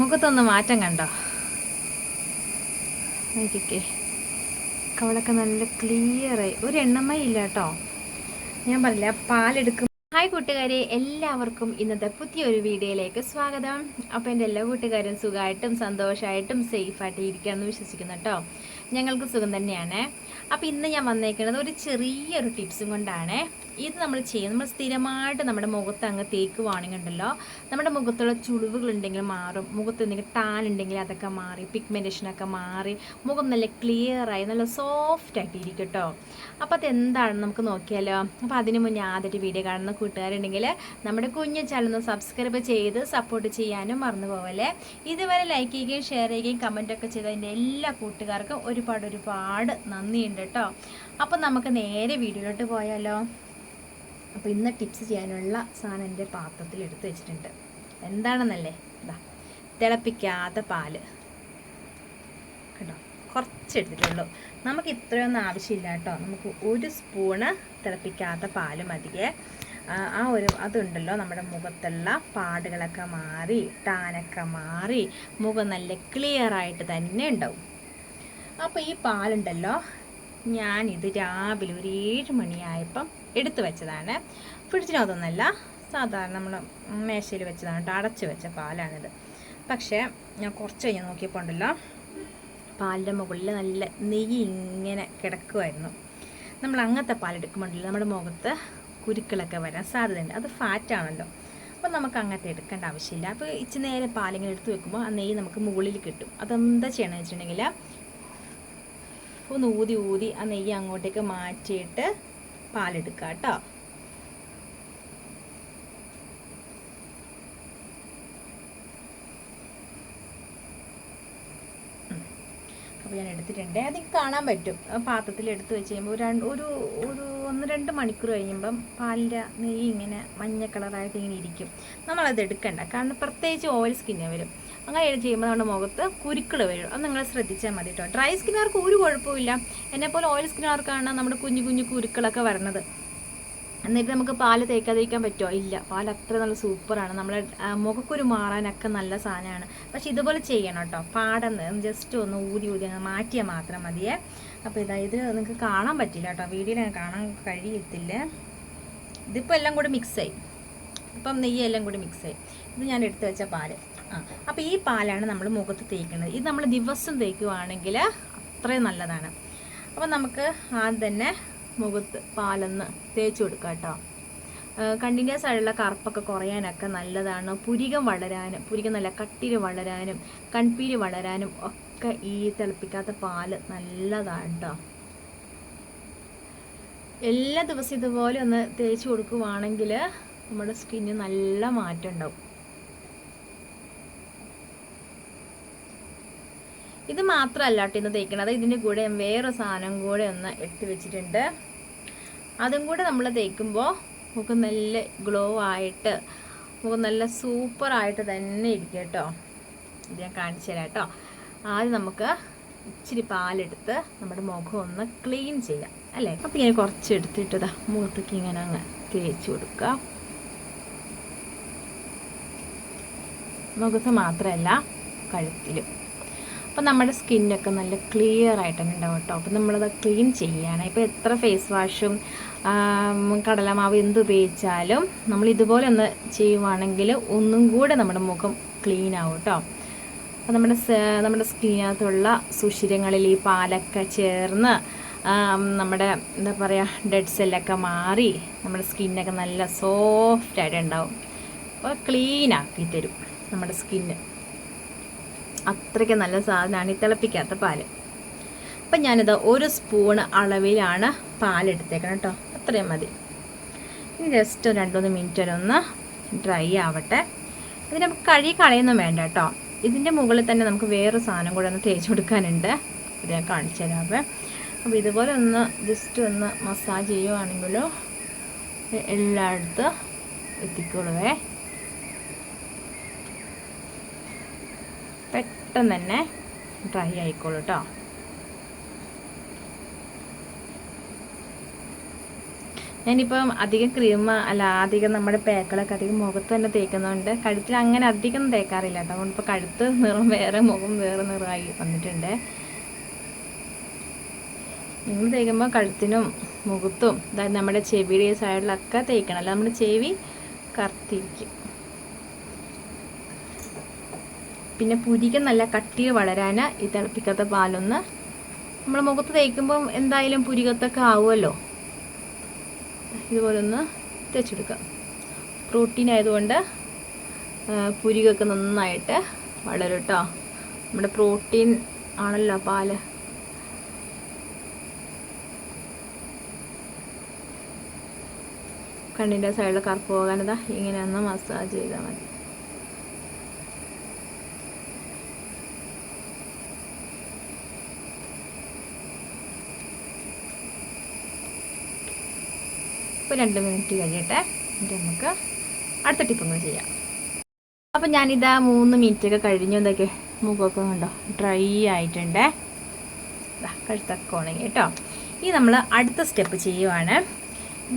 മുഖത്തൊന്ന് മാറ്റം കണ്ടോ? നോക്കിക്കേ. കവളൊക്കെ നല്ല ക്ലിയറായി ഒരു എണ്ണമയ ഇല്ല കേട്ടോ. ഞാൻ പറഞ്ഞില്ല പാലെടുക്കും. ഹായ് കൂട്ടുകാരെ എല്ലാവർക്കും ഇന്നത്തെ പുതിയൊരു വീഡിയോയിലേക്ക് സ്വാഗതം. അപ്പോൾ എന്റെ എല്ലാ കൂട്ടുകാരും സുഖമായിട്ടും സന്തോഷമായിട്ടും സേഫായിട്ട് ഇരിക്കുകയാണെന്ന് വിശ്വസിക്കുന്നു കേട്ടോ. ഞങ്ങൾക്ക് സുഖം തന്നെയാണ്. അപ്പോൾ ഇന്ന് ഞാൻ വന്നേക്കുന്നത് ഒരു ചെറിയൊരു ടിപ്സും കൊണ്ടാണ്. ഇത് നമ്മൾ ചെയ്യും. നമ്മൾ സ്ഥിരമായിട്ട് നമ്മുടെ മുഖത്ത് അങ്ങ് തേക്കുവാണെങ്കിൽ ഉണ്ടല്ലോ നമ്മുടെ മുഖത്തുള്ള ചുളിവുകൾ ഉണ്ടെങ്കിൽ മാറും. മുഖത്ത് എന്തെങ്കിലും ടാൻ ഉണ്ടെങ്കിൽ അതൊക്കെ മാറി പിഗ്മെന്റേഷനൊക്കെ മാറി മുഖം നല്ല ക്ലിയറായി നല്ല സോഫ്റ്റ് ആയിട്ടിരിക്കും കേട്ടോ അപ്പോൾ അത് എന്താണെന്ന് നമുക്ക് നോക്കിയാലോ. അപ്പോൾ അതിന് മുന്നേ ആദ്യമായിട്ട് വീഡിയോ കാണുന്ന കൂട്ടുകാരുണ്ടെങ്കിൽ നമ്മുടെ കുഞ്ഞു ചാനൽ സബ്സ്ക്രൈബ് ചെയ്ത് സപ്പോർട്ട് ചെയ്യാനും മറന്നു പോകല്ലേ ഇതുവരെ ലൈക്ക് ചെയ്യുകയും ഷെയർ ചെയ്യുകയും കമന്റൊക്കെ ചെയ്തതിന്റെ എല്ലാ കൂട്ടുകാർക്കും ഒരുപാട് ഒരുപാട് നന്ദിയുണ്ട് കേട്ടോ അപ്പോൾ നമുക്ക് നേരെ വീഡിയോയിലോട്ട് പോയാലോ. അപ്പോൾ ഇന്ന് ടിപ്സ് ചെയ്യാനുള്ള സാധനം എന്റെ പാത്രത്തിൽ എടുത്തു വെച്ചിട്ടുണ്ട്. എന്താണെന്നല്ലേ? ഇതാ തിളപ്പിക്കാത്ത പാൽ. കേട്ടോ? കുറച്ചെടുത്തിട്ടുള്ളൂ നമുക്ക് ഇത്രയൊന്നും ആവശ്യമില്ല കേട്ടോ. നമുക്ക് ഒരു സ്പൂണ് തിളപ്പിക്കാത്ത പാൽ മതിയേ. ആ, ഒരു അതുണ്ടല്ലോ നമ്മുടെ മുഖത്തുള്ള പാടുകളൊക്കെ മാറി ടാനൊക്കെ മാറി മുഖം നല്ല ക്ലിയർ ആയിട്ട് തന്നെ ഉണ്ടാവും. അപ്പോൾ ഈ പാലുണ്ടല്ലോ ഞാനിത് രാവിലെ ഒരു ഏഴ് മണിയായപ്പം എടുത്തു വെച്ചതാണ്. ഫ്രിഡ്ജിനകത്തൊന്നല്ല സാധാരണ നമ്മൾ മേശയിൽ വെച്ചതാണ് കേട്ടോ അടച്ചു വെച്ച പാലാണിത്. പക്ഷേ ഞാൻ കുറച്ച് കഴിഞ്ഞ് നോക്കിയപ്പോൾ ഉണ്ടല്ലോ പാലിന്റെ മുകളിൽ നല്ല നെയ്യ് ഇങ്ങനെ കിടക്കുമായിരുന്നു നമ്മൾ അങ്ങനത്തെ പാലെടുക്കുമ്പോണ്ടല്ലോ നമ്മുടെ മുഖത്ത് കുരുക്കളൊക്കെ വരാൻ സാധ്യതയുണ്ട്. അത് ഫാറ്റാണല്ലോ. അപ്പോൾ നമുക്ക് അങ്ങനത്തെ എടുക്കേണ്ട ആവശ്യമില്ല. അപ്പോൾ ഇച്ചിരി നേരം പാലിങ്ങനെ എടുത്ത് വെക്കുമ്പോൾ ആ നെയ്യ് നമുക്ക് മുകളിൽ കിട്ടും. അതെന്താ ചെയ്യണമെന്ന് വെച്ചിട്ടുണ്ടെങ്കിൽ ഒന്ന് ഊതി ഊതി ആ നെയ്യ് അങ്ങോട്ടേക്ക് മാറ്റിയിട്ട് പാലെടുക്കുക കേട്ടോ അപ്പോൾ ഞാൻ എടുത്തിട്ടുണ്ട്. അത് കാണാൻ പറ്റും. പാത്രത്തിൽ എടുത്ത് വെച്ച് കഴിയുമ്പോൾ രണ്ട് ഒരു ഒരു ഒന്ന് രണ്ട് മണിക്കൂർ കഴിയുമ്പം പാലിന്റെ നെയ്യ് ഇങ്ങനെ മഞ്ഞ കളറായിട്ട് ഇങ്ങനെ ഇരിക്കും. നമ്മളത് എടുക്കണ്ട. കാരണം പ്രത്യേകിച്ച് ഓയിൽ സ്കിന്നെ വരും. അങ്ങനെ ചെയ്യുമ്പോൾ നമ്മുടെ മുഖത്ത് കുരുക്കൾ വരും. അത് നിങ്ങൾ ശ്രദ്ധിച്ചാൽ മതി കേട്ടോ ഡ്രൈ സ്കിന്നുകാർക്ക് ഒരു കുഴപ്പമില്ല എന്നെപ്പോലെ ഓയിൽ സ്കിന്നുകാർക്കാണ് നമ്മുടെ കുഞ്ഞു കുഞ്ഞു കുരുക്കളൊക്കെ വരണത് എന്നിട്ട് നമുക്ക് പാൽ തേക്കാതിരിക്കാൻ പറ്റുമോ? ഇല്ല. പാൽ അത്ര നല്ല സൂപ്പറാണ് നമ്മളെ മുഖക്കുരു മാറാനൊക്കെ നല്ല സാധനമാണ്. പക്ഷെ ഇതുപോലെ ചെയ്യണം കേട്ടോ പാടന്ന് ജസ്റ്റ് ഒന്ന് ഊതി ഊതി അങ്ങ് മാറ്റിയാൽ മാത്രം മതിയേ. അപ്പോൾ ഇതാ ഇത് നിങ്ങൾക്ക് കാണാൻ പറ്റില്ല കേട്ടോ വീഡിയോ കാണാൻ കഴിയത്തില്ല. ഇതിപ്പോൾ എല്ലാം കൂടി മിക്സായി ഇപ്പം നെയ്യ് എല്ലാം കൂടി മിക്സായി ഇത് ഞാൻ എടുത്ത് വെച്ച പാൽ. അപ്പോൾ ഈ പാലാണ് നമ്മൾ മുഖത്ത് തേക്കുന്നത്. ഇത് നമ്മൾ ദിവസം തേക്കുവാണെങ്കിൽ അത്രയും നല്ലതാണ്. അപ്പോൾ നമുക്ക് ആദ്യം തന്നെ മുഖത്ത് പാലൊന്ന് തേച്ച് കൊടുക്കാം കേട്ടോ. കണ്ടിന്യൂസ് ആയിട്ടുള്ള കറുപ്പൊക്കെ കുറയാനൊക്കെ നല്ലതാണ്. പുരികം വളരാനും പുരികം നല്ല കട്ടിര് വളരാനും കൺപീര് വളരാനും ഒക്കെ ഈ തിളപ്പിക്കാത്ത പാൽ നല്ലതാണ് കേട്ടോ. എല്ലാ ദിവസവും ഇതുപോലെ ഒന്ന് തേച്ച് കൊടുക്കുവാണെങ്കിൽ നമ്മുടെ സ്കിന്നിന് നല്ല മാറ്റം ഉണ്ടാവും. ഇത് മാത്രമല്ല ഇന്ന് തേക്കണത്. ഇതിന്റെ കൂടെ വേറെ സാധനം കൂടെ ഒന്ന് എടുത്ത് വെച്ചിട്ടുണ്ട്. അതും കൂടെ നമ്മൾ തേക്കുമ്പോൾ മുഖം നല്ല ഗ്ലോ ആയിട്ട് മുഖം നല്ല സൂപ്പറായിട്ട് തന്നെ ഇരിക്കും കേട്ടോ. ഇത് ഞാൻ കാണിച്ചു തരാം കേട്ടോ. ആദ്യം നമുക്ക് ഇച്ചിരി പാലെടുത്ത് നമ്മുടെ മുഖം ഒന്ന് ക്ലീൻ ചെയ്യാം അല്ലേ? അപ്പം ഇങ്ങനെ കുറച്ച് എടുത്തിട്ടതാ മുഖത്തേക്ക് ഇങ്ങനെ അങ്ങ് തേച്ച് കൊടുക്കുക. മുഖത്ത് മാത്രമല്ല കഴുത്തിലും. അപ്പം നമ്മുടെ സ്കിന്നൊക്കെ നല്ല ക്ലിയർ ആയിട്ട് തന്നെ ഉണ്ടാവും കേട്ടോ. അപ്പം നമ്മളത് ക്ലീൻ ചെയ്യാണ് ഇപ്പോൾ എത്ര ഫേസ് വാഷും കടലമാവ് എന്ത് ഉപയോഗിച്ചാലും നമ്മൾ ഇതുപോലെ ഒന്ന് ചെയ്യുവാണെങ്കിൽ ഒന്നും കൂടെ നമ്മുടെ മുഖം ക്ലീൻ ആവും കേട്ടോ. അപ്പം നമ്മുടെ നമ്മുടെ സ്കിന്നിനകത്തുള്ള സുഷിരങ്ങളിൽ ഈ പാലൊക്കെ ചേർന്ന് നമ്മുടെ എന്താ പറയുക ഡെഡ് സെല്ലൊക്കെ മാറി നമ്മുടെ സ്കിന്നൊക്കെ നല്ല സോഫ്റ്റ് ആയിട്ട് ഉണ്ടാവും. അപ്പോൾ ക്ലീൻ ആക്കി തരും നമ്മുടെ സ്കിന്ന്. അത്രയ്ക്ക് നല്ല സാധനമാണ് ഈ തിളപ്പിക്കാത്ത പാൽ. അപ്പം ഞാനിത് ഒരു സ്പൂണ് അളവിലാണ് പാലെടുത്തേക്കണം കേട്ടോ. അത്രയും മതി. ഇനി ജസ്റ്റ് ഒരു രണ്ട് മൂന്ന് മിനിറ്റ് വരെ ഒന്ന് ഡ്രൈ ആവട്ടെ. ഇത് നമുക്ക് കഴുകി കളയൊന്നും വേണ്ട കേട്ടോ. ഇതിന്റെ മുകളിൽ തന്നെ നമുക്ക് വേറെ സാധനം കൂടെ ഒന്ന് തേച്ച് കൊടുക്കാനുണ്ട്. ഇത് ഞാൻ കാണിച്ചു തരാവേ. അപ്പോൾ ഇതുപോലെ ഒന്ന് ജസ്റ്റ് ഒന്ന് മസാജ് ചെയ്യുവാണെങ്കിലോ എല്ലായിടത്തും എത്തിക്കോളുവേ പെട്ടെന്ന് തന്നെ ഡ്രൈ ആയിക്കോളൂ കേട്ടോ ഞാനിപ്പം അധികം ക്രീം അല്ല അധികം നമ്മുടെ പേക്കളൊക്കെ അധികം മുഖത്ത് തന്നെ തേക്കുന്നതുകൊണ്ട് കഴുത്തിൽ അങ്ങനെ അധികം തേക്കാറില്ല കേട്ടോ അതുകൊണ്ട് ഇപ്പോൾ കഴുത്ത് നിറം വേറെ മുഖം വേറെ നിറമായി വന്നിട്ടുണ്ട്. നിങ്ങൾ തേക്കുമ്പോൾ കഴുത്തിനും മുഖത്തും അതായത് നമ്മുടെ ചെവിയുടെ സൈഡിലൊക്കെ തേക്കണം. അല്ല നമ്മുടെ ചെവി കറുത്തിരിക്കും. പിന്നെ പുരിക നല്ല കട്ടിയിൽ വളരാൻ ഈ തിളപ്പിക്കാത്ത പാലൊന്ന്. നമ്മൾ മുഖത്ത് തേക്കുമ്പം എന്തായാലും പുരികത്തൊക്കെ ആവുമല്ലോ. ഇതുപോലെ ഒന്ന് തേച്ചെടുക്കാം. പ്രോട്ടീൻ ആയതുകൊണ്ട് പുരികൊക്കെ നന്നായിട്ട് വളരും കേട്ടോ നമ്മുടെ പ്രോട്ടീൻ ആണല്ലോ പാൽ. കണ്ണിന്റെ സൈഡിൽ കറുപ്പ് പോകാനതാ ഇങ്ങനെ ഒന്ന് മസാജ് ചെയ്താൽ മതി. ഇപ്പോൾ രണ്ട് മിനിറ്റ് കഴിയട്ടെ. എന്നിട്ട് നമുക്ക് അടുത്ത ടിപ്പൊന്ന് ചെയ്യാം. അപ്പം ഞാനിതാ മൂന്ന് മിനിറ്റ് ഒക്കെ കഴിഞ്ഞു. എന്തൊക്കെ? മുഖമൊക്കെ കണ്ടോ? ഡ്രൈ ആയിട്ടുണ്ട്. കഴുത്തൊക്കെ ഉണങ്ങി കേട്ടോ. ഇനി നമ്മൾ അടുത്ത സ്റ്റെപ്പ് ചെയ്യുവാണ്.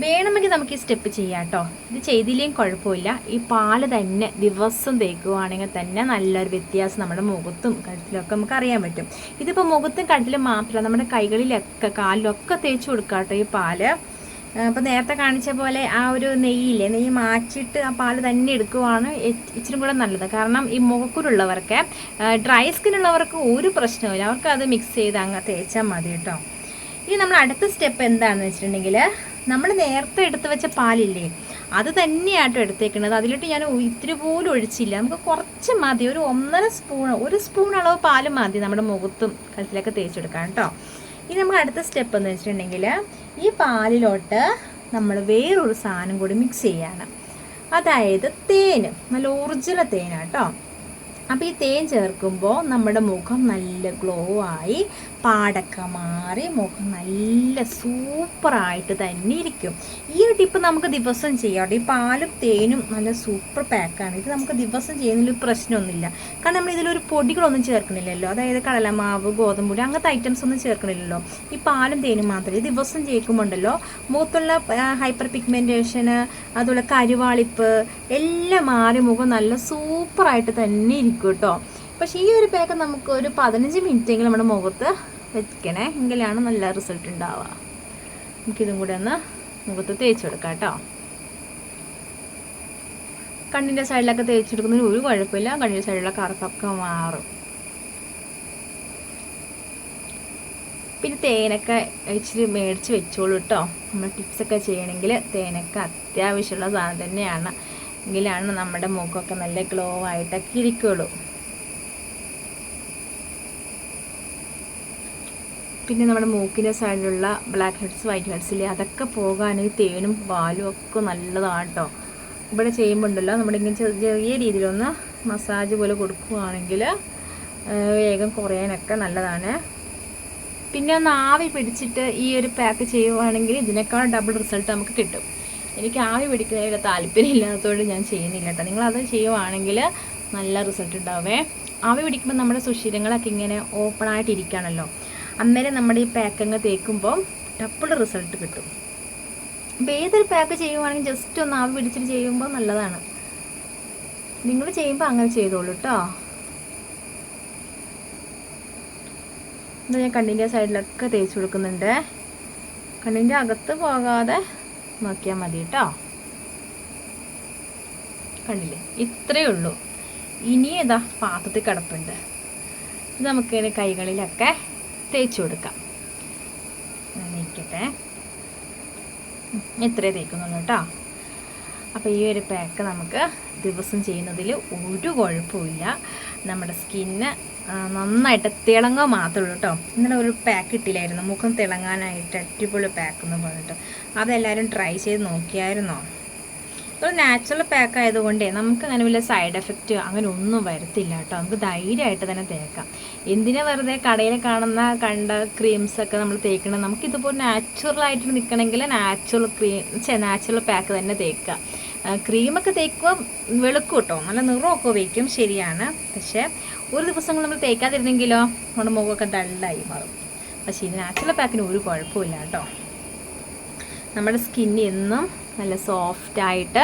വേണമെങ്കിൽ നമുക്ക് ഈ സ്റ്റെപ്പ് ചെയ്യാം കേട്ടോ. ഇത് ചെയ്തില്ലെങ്കിൽ കുഴപ്പമില്ല. ഈ പാൽ തന്നെ ദിവസം തേക്കുവാണെങ്കിൽ തന്നെ നല്ലൊരു വ്യത്യാസം നമ്മുടെ മുഖത്തും കഴുത്തിലൊക്കെ നമുക്ക് അറിയാൻ പറ്റും. ഇതിപ്പോൾ മുഖത്തും കഴുത്തിലും മാത്രമല്ല നമ്മുടെ കൈകളിലൊക്കെ കാലിലൊക്കെ തേച്ച് കൊടുക്കാം കേട്ടോ ഈ പാൽ. അപ്പോൾ നേരത്തെ കാണിച്ച പോലെ ആ ഒരു നെയ്യില്ലേ നെയ്യ് മാച്ചിട്ട് ആ പാൽ തന്നെ എടുക്കുവാണ് ഇച്ചിരി കൂടെ നല്ലത്. കാരണം ഈ മുഖക്കുരുള്ളവർക്ക് ഡ്രൈ സ്കിൻ ഉള്ളവർക്ക് ഒരു പ്രശ്നവുമില്ല അവർക്ക് അത് മിക്സ് ചെയ്ത് അങ്ങ് തേച്ചാൽ മതി കേട്ടോ. ഇനി നമ്മൾ അടുത്ത സ്റ്റെപ്പ് എന്താണെന്ന് വെച്ചിട്ടുണ്ടെങ്കിൽ നമ്മൾ നേരത്തെ എടുത്തു വെച്ച പാലില്ലേ അത് തന്നെയാട്ടോ എടുത്തേക്കുന്നത് അതിലിട്ട് ഞാൻ ഇത്തിരി പോലും ഒഴിച്ചില്ല. നമുക്ക് കുറച്ച് മതി. ഒരു ഒന്നര സ്പൂൺ ഒരു സ്പൂൺ അളവ് പാൽ മതി നമ്മുടെ മുഖത്തും കഴുത്തിലൊക്കെ തേച്ചെടുക്കാം കേട്ടോ. ഇനി നമ്മൾ അടുത്ത സ്റ്റെപ്പ് എന്ന് വെച്ചിട്ടുണ്ടെങ്കിൽ ഈ പാലിലോട്ട് നമ്മൾ വേറൊരു സാധനം കൂടി മിക്സ് ചെയ്യാണ്. അതായത് തേൻ നല്ല ഒറിജിനൽ തേനാട്ടോ അപ്പോൾ ഈ തേൻ ചേർക്കുമ്പോൾ നമ്മുടെ മുഖം നല്ല ഗ്ലോ ആയി. പാടൊക്കെ മാറി മുഖം നല്ല സൂപ്പറായിട്ട് തന്നെ ഇരിക്കും. ഈ ഒരു ടിപ്പ് നമുക്ക് ദിവസം ചെയ്യാം. ഈ പാലും തേനും നല്ല സൂപ്പർ പാക്കാണ് ഇത് നമുക്ക് ദിവസം ചെയ്യുന്നതിൽ പ്രശ്നമൊന്നുമില്ല. കാരണം നമ്മൾ ഇതിലൊരു പൊടികളൊന്നും ചേർക്കുന്നില്ലല്ലോ. അതായത് കടലമാവ് ഗോതമ്പുടി അങ്ങനത്തെ ഐറ്റംസ് ഒന്നും ചേർക്കുന്നില്ലല്ലോ. ഈ പാലും തേനും മാത്രമേ ദിവസം ചേർക്കുമ്പോണ്ടല്ലോ മുഖത്തുള്ള ഹൈപ്പർ പിഗ്മെന്റേഷന് അതുപോലെ കരുവാളിപ്പ് എല്ലാം മാറി മുഖം നല്ല സൂപ്പറായിട്ട് തന്നെ ഇരിക്കും കേട്ടോ. പക്ഷേ ഈ ഒരു പാക്ക് നമുക്ക് ഒരു പതിനഞ്ച് മിനിറ്റെങ്കിലും നമ്മുടെ മുഖത്ത് വെക്കണേ. എങ്കിലാണ് നല്ല റിസൾട്ട് ഉണ്ടാവുക. നമുക്കിതും കൂടെ ഒന്ന് മുഖത്ത് തേച്ച് കൊടുക്കാം കേട്ടോ. കണ്ണിന്റെ സൈഡിലൊക്കെ തേച്ചെടുക്കുന്നതിന് ഒരു കുഴപ്പമില്ല. കണ്ണിന്റെ സൈഡിലെ കറുപ്പൊക്കെ മാറും. പിന്നെ തേനൊക്കെ ഇച്ചിരി മേടിച്ച് വെച്ചോളൂ കേട്ടോ. നമ്മൾ ടിപ്സൊക്കെ ചെയ്യണമെങ്കിൽ തേനൊക്കെ അത്യാവശ്യമുള്ള സാധനം തന്നെയാണ്. എങ്കിലാണ് നമ്മുടെ മുഖമൊക്കെ നല്ല ഗ്ലോ ആയിട്ടൊക്കെ ഇരിക്കുള്ളൂ. പിന്നെ നമ്മുടെ മൂക്കിന്റെ സൈഡിലുള്ള ബ്ലാക്ക് ഹെഡ്സ് വൈറ്റ് ഹെഡ്സ് ഇല്ലേ? അതൊക്കെ പോകാൻ തേനും പാലും ഒക്കെ നല്ലതാണ് കേട്ടോ ഇവിടെ ചെയ്യുമ്പോൾ ഉണ്ടല്ലോ നമ്മുടെ ഇങ്ങനെ ചെറിയ രീതിയിലൊന്ന് മസാജ് പോലെ കൊടുക്കുകയാണെങ്കിൽ വേഗം കുറയാനൊക്കെ നല്ലതാണ്. പിന്നെ ഒന്ന് ആവി പിടിച്ചിട്ട് ഈ ഒരു പാക്ക് ചെയ്യുവാണെങ്കിൽ ഇതിനേക്കാൾ ഡബിൾ റിസൾട്ട് നമുക്ക് കിട്ടും. എനിക്ക് ആവി പിടിക്കുന്നതിൽ താല്പര്യം ഇല്ലാത്തതുകൊണ്ട് ഞാൻ ചെയ്യുന്നില്ല കേട്ടോ നിങ്ങളത് ചെയ്യുവാണെങ്കിൽ നല്ല റിസൾട്ട് ഉണ്ടാവേ. ആവി പിടിക്കുമ്പോൾ നമ്മുടെ സുഷിരങ്ങളൊക്കെ ഇങ്ങനെ ഓപ്പൺ ആയിട്ട് ഇരിക്കുകയാണല്ലോ അന്നേരം നമ്മുടെ ഈ പാക്കങ്ങ് തേക്കുമ്പോൾ ഡബിൾ റിസൾട്ട് കിട്ടും. അപ്പോൾ ഏതൊരു പാക്ക് ചെയ്യുവാണെങ്കിൽ ജസ്റ്റ് ഒന്ന് ആവി പിടിച്ചിട്ട് ചെയ്യുമ്പോൾ നല്ലതാണ്. നിങ്ങൾ ചെയ്യുമ്പോൾ അങ്ങനെ ചെയ്തോളൂ കേട്ടോ ഞാൻ കണ്ണിന്റെ സൈഡിലൊക്കെ തേച്ച് കൊടുക്കുന്നുണ്ട്. കണ്ണിന്റെ അകത്ത് പോകാതെ നോക്കിയാൽ മതി കേട്ടോ കണ്ടില്ലേ? ഇത്രയേ ഉള്ളൂ. ഇനി ഇതാ പാത്രത്തിൽ കിടപ്പുണ്ട്. ഇത് നമുക്കിതിന് കൈകളിലൊക്കെ തേച്ച് കൊടുക്കാം. ഉം, ഇത്രയേ തേക്കുന്നുള്ളൂ കേട്ടോ. അപ്പോൾ ഈ ഒരു പാക്ക് നമുക്ക് ദിവസം ചെയ്യുന്നതിൽ ഒരു കുഴപ്പമില്ല നമ്മുടെ സ്കിന്ന് നന്നായിട്ട് തിളങ്ങുക മാത്രമേ ഉള്ളൂ കേട്ടോ. ഇന്നലെ ഒരു പാക്ക് ഇട്ടില്ലായിരുന്നു മുഖം തിളങ്ങാനായിട്ട് അടിപൊളി പാക്ക് എന്ന് പറഞ്ഞിട്ട്. അതെല്ലാവരും ട്രൈ ചെയ്ത് നോക്കിയായിരുന്നോ? ഒരു നാച്ചുറൽ പാക്ക് ആയതുകൊണ്ടേ നമുക്ക് അങ്ങനെ വലിയ സൈഡ് എഫക്റ്റ് അങ്ങനെ ഒന്നും വരത്തില്ല കേട്ടോ. നമുക്ക് ധൈര്യമായിട്ട് തന്നെ തേക്കാം. എന്തിനാ വെറുതെ കടയിൽ കാണുന്ന കണ്ട ക്രീംസ് ഒക്കെ നമ്മൾ തേക്കണം? നമുക്ക് ഇതിപ്പോൾ നാച്ചുറൽ ആയിട്ട് നിൽക്കണമെങ്കിൽ നാച്ചുറൽ ക്രീം നാച്ചുറൽ പാക്ക് തന്നെ തേക്കുക ക്രീമൊക്കെ തേക്കുമ്പോൾ വെളുക്കും കേട്ടോ. നല്ല നിറമൊക്കെ വയ്ക്കും ശരിയാണ്. പക്ഷേ ഒരു ദിവസം നമ്മൾ തേക്കാതിരുന്നെങ്കിലോ നമ്മുടെ മുഖമൊക്കെ ഡള്ളായി മാറും. പക്ഷേ ഈ നാച്ചുറൽ പാക്കിന് ഒരു കുഴപ്പമില്ല കേട്ടോ. നമ്മുടെ സ്കിൻ എന്നും നല്ല സോഫ്റ്റ് ആയിട്ട്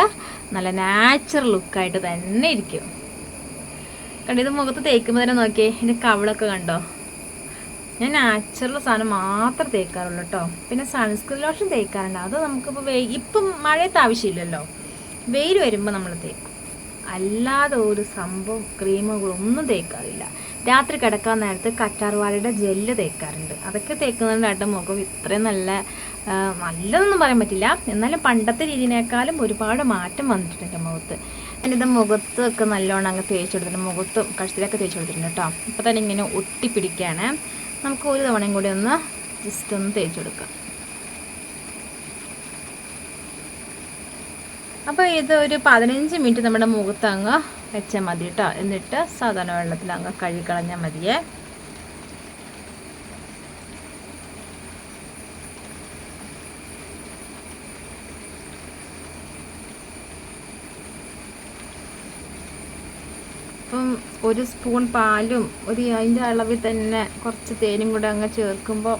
നല്ല നാച്ചുറൽ ലുക്കായിട്ട് തന്നെ ഇരിക്കും. കണ്ടോ ഇത് മുഖത്ത് തേക്കുമ്പോൾ തന്നെ നോക്കിയേ എന്റെ കവിളൊക്കെ കണ്ടോ? ഞാൻ നാച്ചുറൽ സാധനം മാത്രം തേക്കാറുള്ളൂ കേട്ടോ പിന്നെ സൺസ്ക്രീൻ ലോഷൻ തേക്കാറുണ്ട്. അത് നമുക്കിപ്പോൾ വെ ഇപ്പം മഴയത്ത് ആവശ്യമില്ലല്ലോ. വെയിൽ വരുമ്പോൾ നമ്മൾ തേക്കും. അല്ലാതെ ഒരു സംഭവം ക്രീമുകളൊന്നും തേക്കാറില്ല. രാത്രി കിടക്കാൻ നേരത്ത് കറ്റാർവാഴയുടെ ജെല്ല് തേക്കാറുണ്ട്. അതൊക്കെ തേക്കുന്നതിന്റെ മുഖം ഇത്രയും നല്ല നല്ലതൊന്നും പറയാൻ പറ്റില്ല. എന്നാലും പണ്ടത്തെ രീതിനേക്കാളും ഒരുപാട് മാറ്റം വന്നിട്ടുണ്ട് എന്റെ മുഖത്ത്. ഞാനിത് മുഖത്തൊക്കെ നല്ലോണം അങ്ങ് തേച്ച് കൊടുത്തിട്ടുണ്ട്. മുഖത്തും കഴുത്തിലൊക്കെ തേച്ച് കൊടുത്തിട്ടുണ്ട് കേട്ടോ. ഇപ്പോൾ തന്നെ ഇങ്ങനെ ഒട്ടിപ്പിടിക്കുകയാണ്. നമുക്ക് ഒരു തവണയും കൂടി ഒന്ന് ജസ്റ്റ് ഒന്ന് തേച്ച് കൊടുക്കാം. അപ്പോൾ ഇത് ഒരു പതിനഞ്ച് മിനിറ്റ് നമ്മുടെ മുഖത്ത് അങ്ങ് വെച്ചാൽ മതി കേട്ടോ. എന്നിട്ട് സാധാരണ വെള്ളത്തിൽ അങ്ങ് കഴുകി കളഞ്ഞാൽ മതിയേ ഇപ്പം ഒരു സ്പൂൺ പാലും ഒരു അതിന്റെ അളവിൽ തന്നെ കുറച്ച് തേനും കൂടെ അങ്ങ് ചേർക്കുമ്പോൾ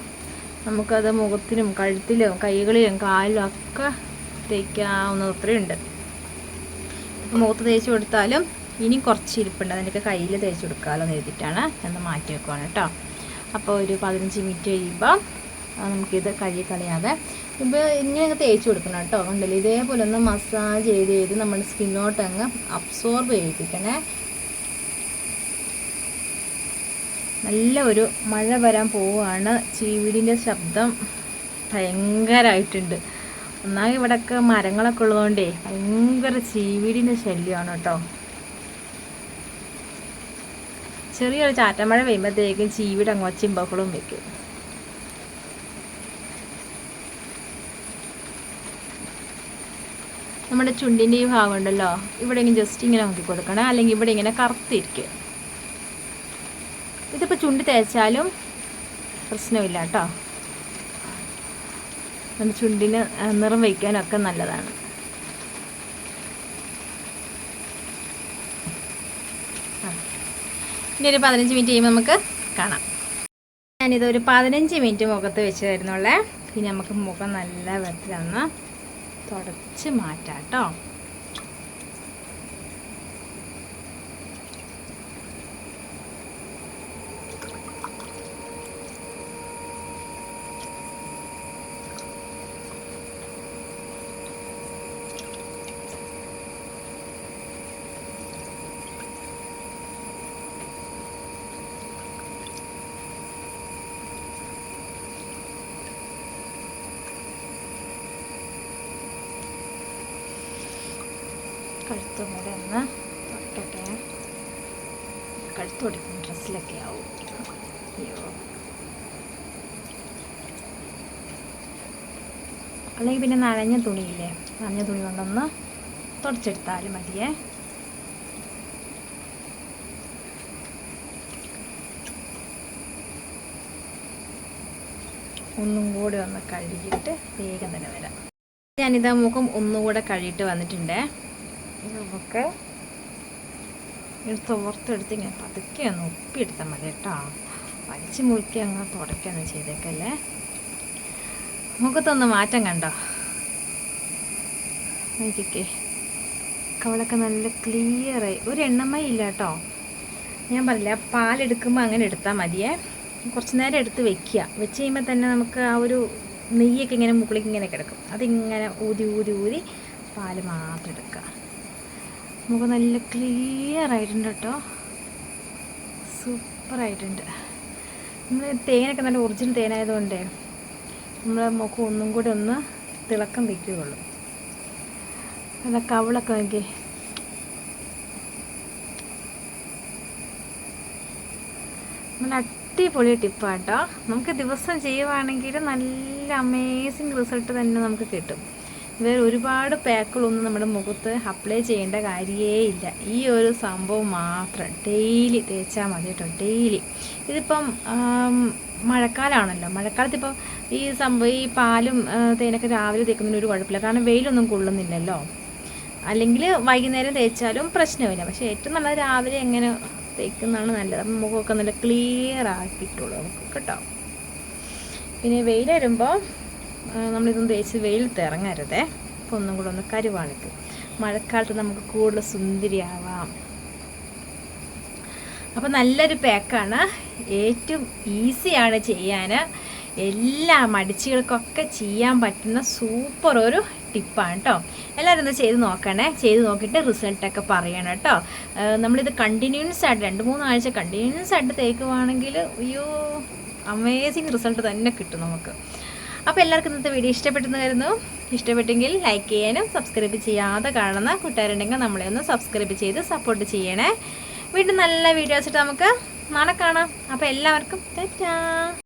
നമുക്കത് മുഖത്തിനും കഴുത്തിലും കൈകളിലും കാലിലും ഒക്കെ തേക്കാവുന്ന അത്രയുണ്ട്. മുഖത്ത് തേച്ച് കൊടുത്താലും ഇനി കുറച്ച് ഇരിപ്പുണ്ട്. അതിന്റെയൊക്കെ കയ്യിൽ തേച്ച് കൊടുക്കാമല്ലോ എന്ന് എഴുതിയിട്ടാണ് എന്ന് മാറ്റി വെക്കുവാണ് കേട്ടോ. അപ്പോൾ ഒരു പതിനഞ്ച് മിനിറ്റ് കഴിയുമ്പോൾ നമുക്കിത് കഴുകി കളയാതെ ഇപ്പോൾ ഇങ്ങനെ തേച്ച് കൊടുക്കണം കേട്ടോ. ഉണ്ടല്ലോ ഇതേപോലെ ഒന്ന് മസാജ് ചെയ്ത് ചെയ്ത് നമ്മുടെ സ്കിന്നോട്ട് അങ്ങ് അബ്സോർബ് ചെയ്യിപ്പിക്കണേ. നല്ല ഒരു മഴ വരാൻ പോവുകയാണ്. ചീവിടിന്റെ ശബ്ദം ഭയങ്കരമായിട്ടുണ്ട് ഒന്നാമത് ഇവിടെയൊക്കെ മരങ്ങളൊക്കെ ഉള്ളതുകൊണ്ടേ ഭയങ്കര ചീവിടിന്റെ ശല്യമാണ് കേട്ടോ. ചെറിയൊരു ചാറ്റമഴ പെയ്യുമ്പോഴത്തേക്കും ചീവീട് അങ്ങ് ബഹളവും വെക്കും. നമ്മുടെ ചുണ്ടിന്റെ ഈ ഭാഗമുണ്ടല്ലോ ഇവിടെ ഇങ്ങനെ ജസ്റ്റ് ഇങ്ങനെ നോക്കി കൊടുക്കണം അല്ലെങ്കിൽ ഇവിടെ ഇങ്ങനെ കറുത്തിരിക്കും. ഇതിപ്പോൾ ചുണ്ടി തേച്ചാലും പ്രശ്നമില്ല കേട്ടോ. നമ്മുടെ ചുണ്ടിന് നിറം വയ്ക്കാനൊക്കെ നല്ലതാണ്. ഇനി ഒരു പതിനഞ്ച് മിനിറ്റ് കഴിയുമ്പോൾ നമുക്ക് കാണാം. ഞാനിത് ഒരു പതിനഞ്ച് മിനിറ്റ് മുഖത്ത് വെച്ച് തരുന്നുള്ളേ ഇനി നമുക്ക് മുഖം നല്ല വെള്ളത്തിലൊന്ന് തുടച്ച് മാറ്റാം കേട്ടോ. കഴുത്തും കൂടെ ഒന്ന് തൊട്ടട്ടെ കഴുത്ത് കൊടുക്കും ഡ്രസ്സിലൊക്കെ ആവും. അയ്യോ. അല്ലെങ്കിൽ പിന്നെ നനഞ്ഞ തുണിയില്ലേ? നനഞ്ഞ തുണി കൊണ്ടൊന്ന് തുടച്ചെടുത്താലും മതിയേ. ഒന്നും കൂടി ഒന്ന് കഴുകിയിട്ട് വേഗം തന്നെ വരാം. ഞാനിതാ മുഖം ഒന്നുകൂടെ കഴുകിയിട്ട് വന്നിട്ടുണ്ടേ. നമുക്ക് എടുത്ത് ഓർത്തെടുത്ത് ഇങ്ങനെ പതുക്കെ ഒന്ന് ഉപ്പിയെടുത്താൽ മതി കേട്ടോ. വലിച്ച് മുറുക്കി അങ്ങ് തുടയ്ക്കൊന്നും ചെയ്തേക്കല്ലേ. മുഖത്തൊന്ന് മാറ്റം കണ്ടോ? നോക്കിക്കേ. കവളൊക്കെ നല്ല ക്ലിയറായി ഒരു എണ്ണമായി ഇല്ല കേട്ടോ. ഞാൻ പറഞ്ഞില്ല പാലെടുക്കുമ്പോൾ അങ്ങനെ എടുത്താൽ മതിയേ. കുറച്ച് നേരം എടുത്ത് വെക്കുക. വെച്ച് കഴിയുമ്പോൾ തന്നെ നമുക്ക് ആ ഒരു നെയ്യൊക്കെ ഇങ്ങനെ മുകളിലേക്ക് ഇങ്ങനെ കിടക്കും. അതിങ്ങനെ ഊതി ഊതി ഊതി പാൽ മാത്രം എടുക്കുക. മുഖം നല്ല ക്ലിയർ ആയിട്ടുണ്ട് കേട്ടോ. സൂപ്പറായിട്ടുണ്ട് നമ്മൾ തേനൊക്കെ നല്ല ഒറിജിനൽ തേനായതുകൊണ്ട് നമ്മളെ മുഖം ഒന്നും കൂടി ഒന്ന് തിളക്കം വയ്ക്കുകയുള്ളൂ. അല്ല കവിളൊക്കെ നോക്കി. നല്ല അടിപൊളി ടിപ്പാട്ടോ നമുക്ക് ദിവസം ചെയ്യുവാണെങ്കിൽ നല്ല അമേസിങ് റിസൾട്ട് തന്നെ നമുക്ക് കിട്ടും. വേറെ ഒരുപാട് പാക്കുകളൊന്നും നമ്മുടെ മുഖത്ത് അപ്ലൈ ചെയ്യേണ്ട കാര്യമേ ഇല്ല ഈ ഒരു സംഭവം മാത്രം ഡെയിലി തേച്ചാൽ മതി കേട്ടോ ഡെയിലി ഇതിപ്പം മഴക്കാലമാണല്ലോ മഴക്കാലത്ത് ഇപ്പോൾ ഈ സംഭവം ഈ പാലും തേനൊക്കെ രാവിലെ തേക്കുന്നതിന് ഒരു കുഴപ്പമില്ല. കാരണം വെയിലൊന്നും കൊള്ളുന്നില്ലല്ലോ. അല്ലെങ്കിൽ വൈകുന്നേരം തേച്ചാലും പ്രശ്നമില്ല. പക്ഷേ ഏറ്റവും നല്ലത് രാവിലെ എങ്ങനെ തേക്കുന്നതാണ് നല്ലത്. അപ്പം മുഖമൊക്കെ നല്ല ക്ലിയർ ആക്കിയിട്ടുള്ളൂ നമുക്ക് കേട്ടോ. പിന്നെ വെയിൽ വരുമ്പോൾ നമ്മളിതൊന്ന് തേച്ച് വെയിലത്ത് ഇറങ്ങരുതേ. അപ്പോൾ ഒന്നും കൂടെ ഒന്ന് കരുവാണിക്കും മഴക്കാലത്ത് നമുക്ക് കൂടുതൽ സുന്ദരിയാവാം. അപ്പോൾ നല്ലൊരു പാക്കാണ്. ഏറ്റവും ഈസിയാണ് ചെയ്യാൻ എല്ലാ മടിച്ചുകൾക്കൊക്കെ ചെയ്യാൻ പറ്റുന്ന സൂപ്പർ ഒരു ടിപ്പാണ് കേട്ടോ എല്ലാവരും ഒന്ന് ചെയ്ത് നോക്കണേ. ചെയ്ത് നോക്കിയിട്ട് റിസൾട്ടൊക്കെ പറയണം കേട്ടോ നമ്മളിത് കണ്ടിന്യൂസ് ആയിട്ട് രണ്ട് മൂന്ന് ആഴ്ച കണ്ടിന്യൂസ് ആയിട്ട് തേക്കുവാണെങ്കിൽ അയ്യോ അമേസിങ് റിസൾട്ട് തന്നെ കിട്ടും നമുക്ക്. അപ്പോൾ എല്ലാവർക്കും ഇന്നത്തെ വീഡിയോ ഇഷ്ടപ്പെട്ടെന്ന് കരുതുന്നു ഇഷ്ടപ്പെട്ടെങ്കിൽ ലൈക്ക് ചെയ്യാനും സബ്സ്ക്രൈബ് ചെയ്യാതെ കാണുന്ന കൂട്ടുകാരുണ്ടെങ്കിൽ നമ്മളെ ഒന്ന് സബ്സ്ക്രൈബ് ചെയ്ത് സപ്പോർട്ട് ചെയ്യണേ. വീണ്ടും നല്ല വീഡിയോസ് ഇട്ട് നമുക്ക് നാളെ കാണാം. അപ്പോൾ എല്ലാവർക്കും തെറ്റാ